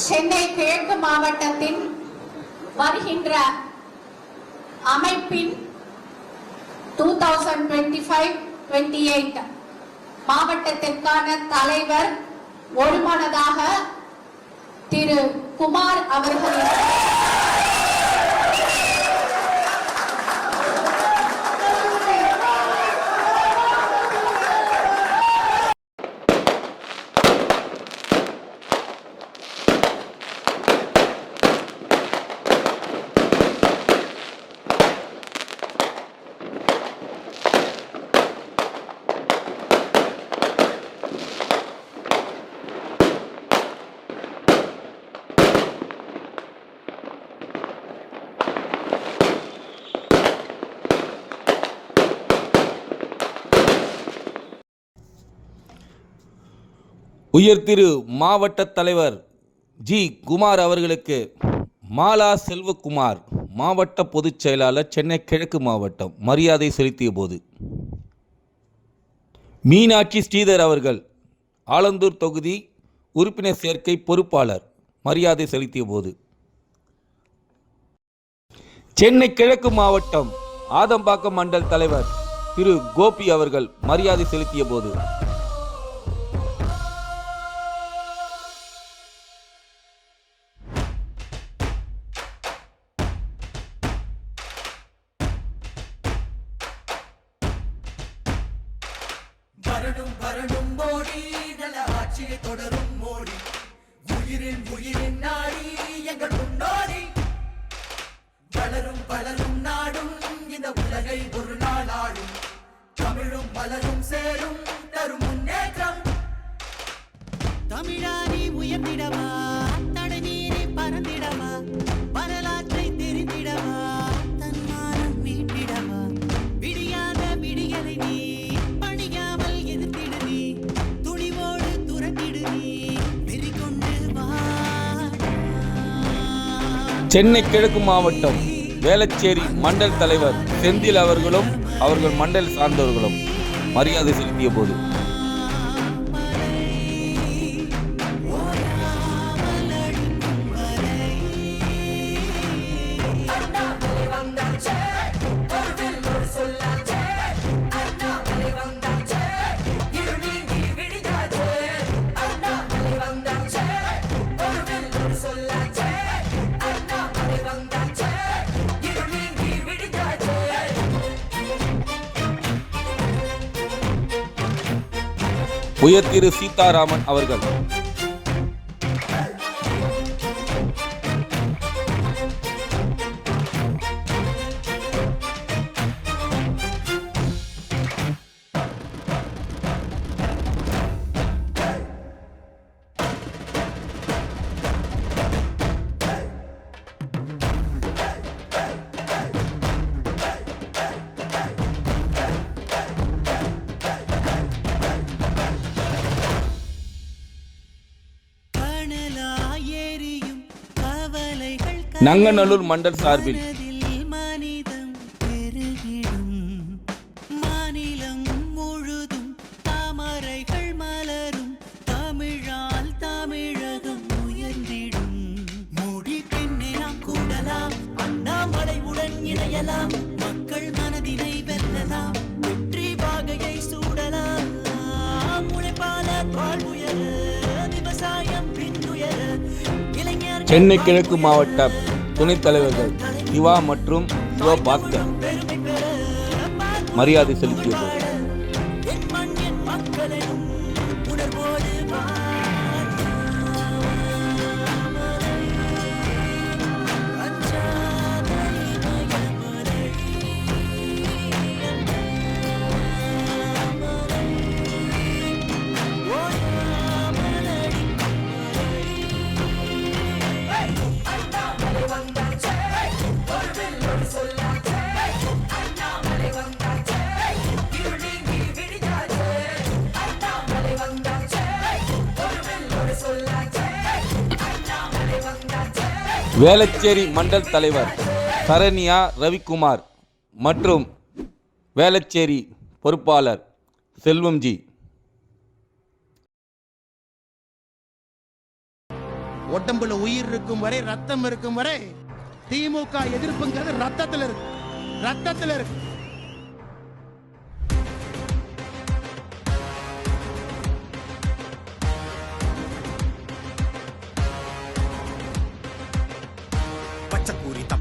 சென்னை கிழக்கு மாவட்டத்தின் வருகின்ற அமைப்பின் two thousand twenty five twenty eight மாவட்டத்திற்கான தலைவர் ஒருமனதாக திரு குமார் அவர்களின் உயர் திரு மாவட்ட தலைவர் ஜி. குமார் அவர்களுக்கு மாலா செல்வகுமார் மாவட்ட பொதுச் செயலாளர் சென்னை கிழக்கு மாவட்டம் மரியாதை செலுத்திய போது. மீனாட்சி ஸ்ரீதர் அவர்கள் ஆலந்தூர் தொகுதி உறுப்பினர் சேர்க்கை பொறுப்பாளர் மரியாதை செலுத்திய போது. சென்னை கிழக்கு மாவட்டம் ஆதம்பாக்கம் மண்டல் தலைவர் திரு. கோபி அவர்கள் மரியாதை செலுத்திய போது. வரணும் வரணும் மோடி. நல்ல ஆட்சியை தொடரும் மோடி. உயிரின் உயிரின் நாடி எங்கள் முன்னோடி. வளரும் வளரும் நாடும் இந்த உலகை ஒரு நாள் ஆடும் தமிழும் மலரும் சேரும் தரும் முன்னேற்றம். தமிழானி உயர்ந்திடவா? சென்னை கிழக்கு மாவட்டம் வேளச்சேரி மண்டல் தலைவர் செந்தில் அவர்களும் அவர்கள் மண்டல் சார்ந்தவர்களும் மரியாதை செலுத்திய போது உயர் திரு சீதாராமன் அவர்கள். நங்கநல்லூர் மண்டல் சார்பில். இணையலாம் மக்கள் மனதினை வெல்லலாம் வெற்றி வாகையை சூடலாம் உழைப்பாளர் வாழ்வுயர விவசாயம் பின்னுயர இளைஞர் சென்னை கிழக்கு மாவட்டம் துணைத் தலைவர்கள் சிவா மற்றும் சிவபாஸ்கர் பெருமை மரியாதை செலுத்தியது. வேளச்சேரி மண்டல் தலைவர் சரண்யா ரவிக்குமார் மற்றும் வேளச்சேரி பொறுப்பாளர் செல்வம்ஜி. உடம்புல உயிர் இருக்கும் வரை ரத்தம் இருக்கும் வரை திமுக எதிர்ப்புங்கிறது ரத்தத்தில் இருக்கு ரத்தத்தில் இருக்கு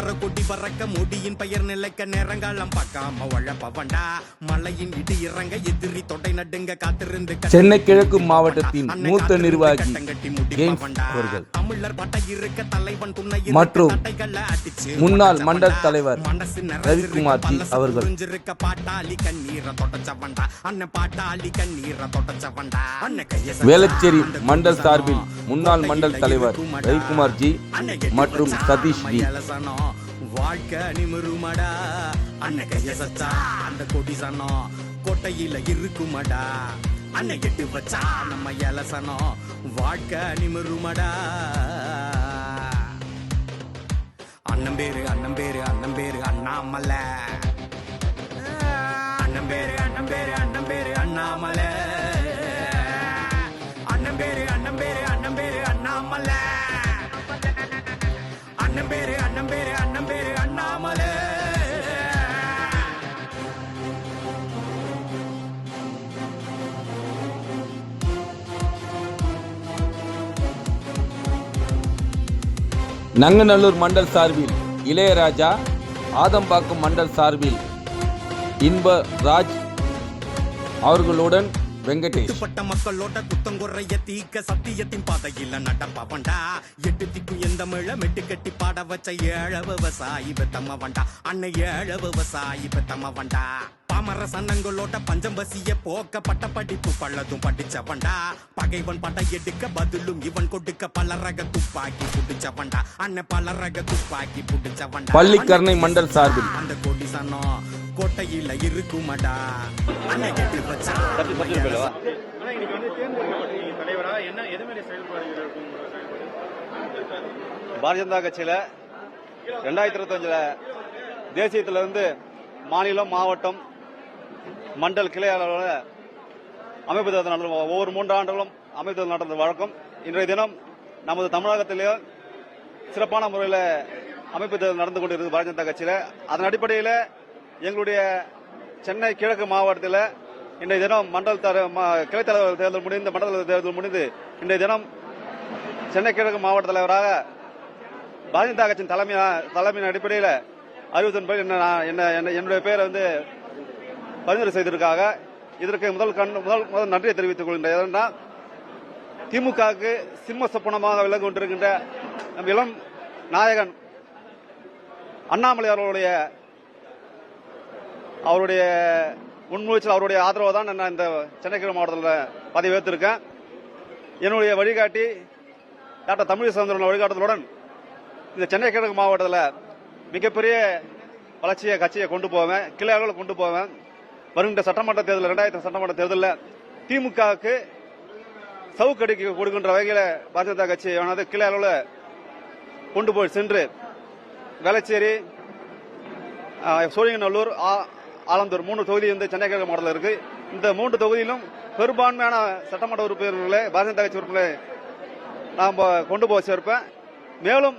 தாமர கொடி பறக்க முடியின் பெயர் நிலைக்க நேரங்காலம் பார்க்காம உழப்பவண்டா மலையின் இடி இறங்க எதிரி தொடை நடுங்க காத்திருந்து கத்தி சென்னை கிழக்கு மாவட்டத்தின் மூத்த நிர்வாகி. அவர்கள். தமிழர் பட்டை இருக்க தலைவன் துணை மற்றும் முன்னாள். மண்டல் தலைவர் ரவிக்குமார் ஜி அவர்கள். புரிஞ்சிருக்க பாட்டாளி கண்ணீரை தொடச்சவண்டா அண்ணன் பாட்டாளி கண்ணீரை தொடச்சவண்டா அண்ணன் வேளச்சேரி மண்டல் சார்பில் முன்னாள் மண்டல் தலைவர் ரவிக்குமார் ஜி மற்றும் சதீஷ் ஜி. வாழ்க்கை நிமிருமடா அண்ணன் கைய சச்சா அந்த கொடி சனம் கொட்டையில இருக்குமடா அண்ணன் கெட்டு வச்சா நம்ம எலசனம் வாழ்க்கை நிமிருமடா அண்ணன் பேரு அண்ணன் பேரு அண்ணன் பேரு அண்ணாமல அண்ணன் பேரு அண்ணன் பேரு அண்ணன் பேரு அண்ணாமல அண்ணன் பேரு அண்ணன் பேரு அண்ணன் பேரு அண்ணாமல அண்ணன் பேரு நங்கநல்லூர் மண்டல் சார்பில் இளையராஜா ஆதம்பாக்கம் மண்டல் சார்பில் இன்ப ராஜ் அவர்களுடன் வெங்கடேஷ். பட்ட மக்களோட குத்தங்குறைய தீக்க சத்தியத்தின் பாதையில் நடப்பவன்டா எட்டு திக்கு எந்த மிழ மெட்டு கட்டி பாட வச்ச ஏழ விவசாயி பெத்தம்ம வண்டா அன்னை ஏழ விவசாயி பெத்தம்ம வண்டா பாமர சன்னங்களோட பஞ்சம் பசிய போக்க பட்ட படிப்பு பள்ளதும் படிச்சவண்டா பகைவன் பட எடுக்க பதிலும் இவன் கொடுக்க பல ரக துப்பாக்கி புடிச்சவண்டா அண்ணன் பல ரக துப்பாக்கி புடிச்சவண்டா பள்ளிக்கரணை மண்டல் சார்பில். அந்த கொடி சனம் கோட்டையில இருக்குமடா. அண்ணன் கெட்டு வச்சா. பாரதிய ஜனதா கட்சியில ரெண்டாயிரத்தி இருபத்தஞ்சுல தேசியத்துல இருந்து மாநிலம் மாவட்டம் மண்டல் கிளை அளவில் அமைப்பு தேர்தல் நடந்த ஒவ்வொரு மூன்று ஆண்டுகளும் அமைப்பு தேர்தல் நடந்த வழக்கம். இன்றைய தினம் நமது தமிழகத்திலேயே சிறப்பான முறையில் அமைப்பு தேர்தல் நடந்து கொண்டிருக்கிறது பாரதிய ஜனதா கட்சியில். அதன் அடிப்படையில் எங்களுடைய சென்னை கிழக்கு மாவட்டத்தில் இன்றைய தினம் மண்டல் தர கிளை தலைவர் தேர்தல் முடிந்து மண்டல தேர்தல் முடிந்து இன்றைய தினம் சென்னை கிழக்கு மாவட்ட தலைவராக பாரதிய ஜனதா கட்சியின் தலைமை தலைமையின் அடிப்படையில் அறிவித்தன் என்ன நான் என்ன என்ன- என்னுடைய பேரை வந்து பரிந்துரை செய்ததற்காக இதற்கு முதல் கண் முதல் முதல் நன்றியை தெரிவித்துக் கொள்கின்றேன். திமுகவுக்கு சிம்ம சொப்பனமாக விளங்கி கொண்டிருக்கின்ற நம் இளம் நாயகன் அண்ணாமலை அவர்களுடைய அவருடைய முன்முயற்சியில் அவருடைய ஆதரவு தான் நான் இந்த சென்னை மாவட்டத்தில் பதவி ஏற்றிருக்கேன் என்னுடைய வழிகாட்டி டாக்டர் தமிழ் சந்திரன் வழிகாட்டுதலுடன் இந்த சென்னை கிழக்கு மாவட்டத்தில் மிகப்பெரிய வளர்ச்சியை கட்சியை கொண்டு போவேன் கிளை அளவில் கொண்டு போவேன். வருகின்ற சட்டமன்ற தேர்தல் இரண்டாயிரத்தி சட்டமன்ற தேர்தலில் திமுகவுக்கு சவுக்கடிக்கு கொடுக்கின்ற வகையில் பாஜக கட்சியானது கட்சி கிளை அளவில் கொண்டு போய் சென்று வேளச்சேரி சோழிங்கநல்லூர் ஆ- ஆலந்தூர் மூணு தொகுதி வந்து சென்னை கிழக்கு மாவட்டத்தில் இருக்கு. இந்த மூன்று தொகுதியிலும் பெரும்பான்மையான சட்டமன்ற உறுப்பினர்களை பாரதிய கட்சி உறுப்பினர்களை நாம் கொண்டு போய் சேர்ப்பேன். மேலும்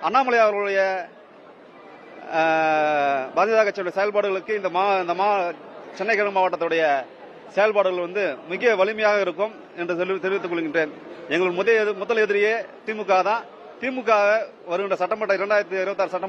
அண்ணாமலை அவர்களுடைய பாரதிய கட்சியுடைய செயல்பாடுகளுக்கு இந்த மா இந்த மா சென்னை கிழக்கு மாவட்டத்துடைய செயல்பாடுகள் வந்து மிக வலிமையாக இருக்கும் என்று சொல்லி- தெரிவித்துக் கொள்கின்றேன். எங்கள் முதல் முதல் எதிரியே திமுக தான். திமுக வருகின்ற சட்டமன்ற இரண்டாயிரத்தி இருபத்தி ஆறு சட்டமன்ற